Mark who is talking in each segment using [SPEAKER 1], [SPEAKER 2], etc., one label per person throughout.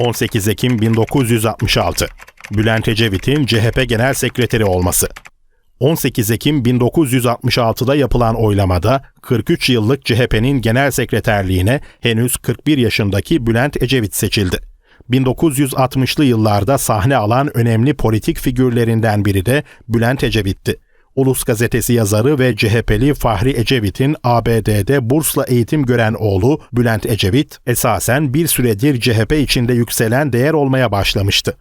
[SPEAKER 1] 18 Ekim 1966 Bülent Ecevit'in CHP Genel Sekreteri olması 18 Ekim 1966'da yapılan oylamada 43 yıllık CHP'nin genel sekreterliğine henüz 41 yaşındaki Bülent Ecevit seçildi. 1960'lı yıllarda sahne alan önemli politik figürlerinden biri de Bülent Ecevit'ti. Ulus Gazetesi yazarı ve CHP'li Fahri Ecevit'in ABD'de bursla eğitim gören oğlu Bülent Ecevit esasen bir süredir CHP içinde yükselen değer olmaya başlamıştı.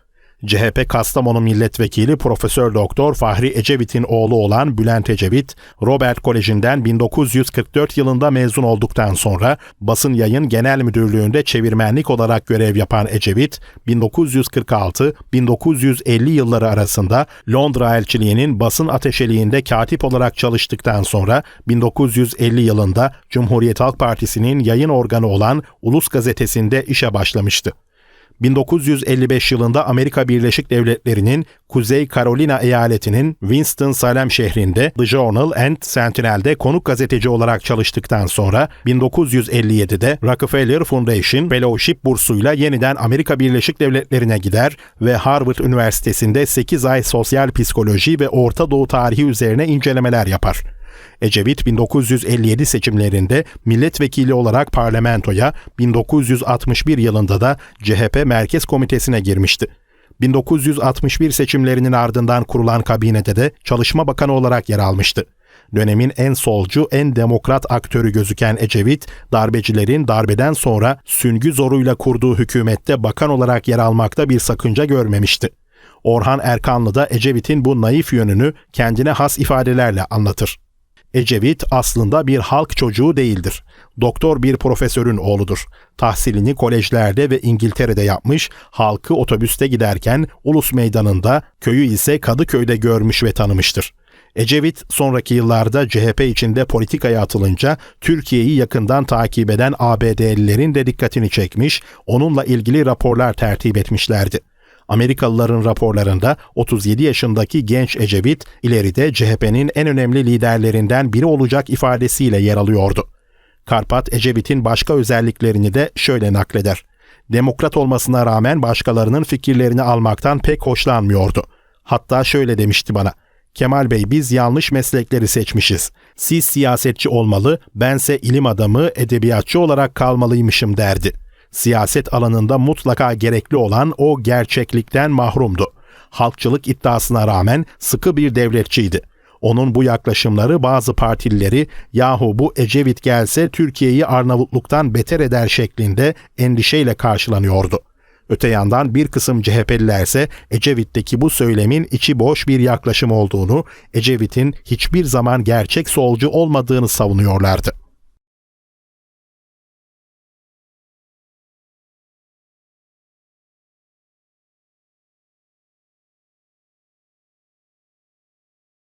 [SPEAKER 1] CHP Kastamonu Milletvekili Profesör Doktor Fahri Ecevit'in oğlu olan Bülent Ecevit, Robert Koleji'nden 1944 yılında mezun olduktan sonra Basın Yayın Genel Müdürlüğü'nde çevirmenlik olarak görev yapan Ecevit, 1946-1950 yılları arasında Londra elçiliğinin basın ateşeliğinde katip olarak çalıştıktan sonra 1950 yılında Cumhuriyet Halk Partisi'nin yayın organı olan Ulus Gazetesi'nde işe başlamıştı. 1955 yılında Amerika Birleşik Devletleri'nin Kuzey Carolina eyaletinin Winston-Salem şehrinde The Journal and Sentinel'de konuk gazeteci olarak çalıştıktan sonra 1957'de Rockefeller Foundation Fellowship bursuyla yeniden Amerika Birleşik Devletleri'ne gider ve Harvard Üniversitesi'nde 8 ay sosyal psikoloji ve Orta Doğu tarihi üzerine incelemeler yapar. Ecevit 1957 seçimlerinde milletvekili olarak parlamentoya, 1961 yılında da CHP Merkez Komitesi'ne girmişti. 1961 seçimlerinin ardından kurulan kabinede de Çalışma Bakanı olarak yer almıştı. Dönemin en solcu, en demokrat aktörü gözüken Ecevit, darbecilerin darbeden sonra süngü zoruyla kurduğu hükümette bakan olarak yer almakta bir sakınca görmemişti. Orhan Erkanlı da Ecevit'in bu naif yönünü kendine has ifadelerle anlatır. Ecevit aslında bir halk çocuğu değildir. Doktor bir profesörün oğludur. Tahsilini kolejlerde ve İngiltere'de yapmış, halkı otobüste giderken Ulus Meydanı'nda, köyü ise Kadıköy'de görmüş ve tanımıştır. Ecevit sonraki yıllarda CHP içinde politikaya atılınca Türkiye'yi yakından takip eden ABD'lilerin de dikkatini çekmiş, onunla ilgili raporlar tertip etmişlerdi. Amerikalıların raporlarında 37 yaşındaki genç Ecevit ileride CHP'nin en önemli liderlerinden biri olacak ifadesiyle yer alıyordu. Karpat Ecevit'in başka özelliklerini de şöyle nakleder. Demokrat olmasına rağmen başkalarının fikirlerini almaktan pek hoşlanmıyordu. Hatta şöyle demişti bana. Kemal Bey biz yanlış meslekleri seçmişiz. Siz siyasetçi olmalı, bense ilim adamı, edebiyatçı olarak kalmalıymışım derdi.'' Siyaset alanında mutlaka gerekli olan o gerçeklikten mahrumdu. Halkçılık iddiasına rağmen sıkı bir devletçiydi. Onun bu yaklaşımları bazı partilileri yahu bu Ecevit gelse Türkiye'yi Arnavutluk'tan beter eder şeklinde endişeyle karşılanıyordu. Öte yandan bir kısım CHP'liler ise Ecevit'teki bu söylemin içi boş bir yaklaşım olduğunu, Ecevit'in hiçbir zaman gerçek solcu olmadığını savunuyorlardı.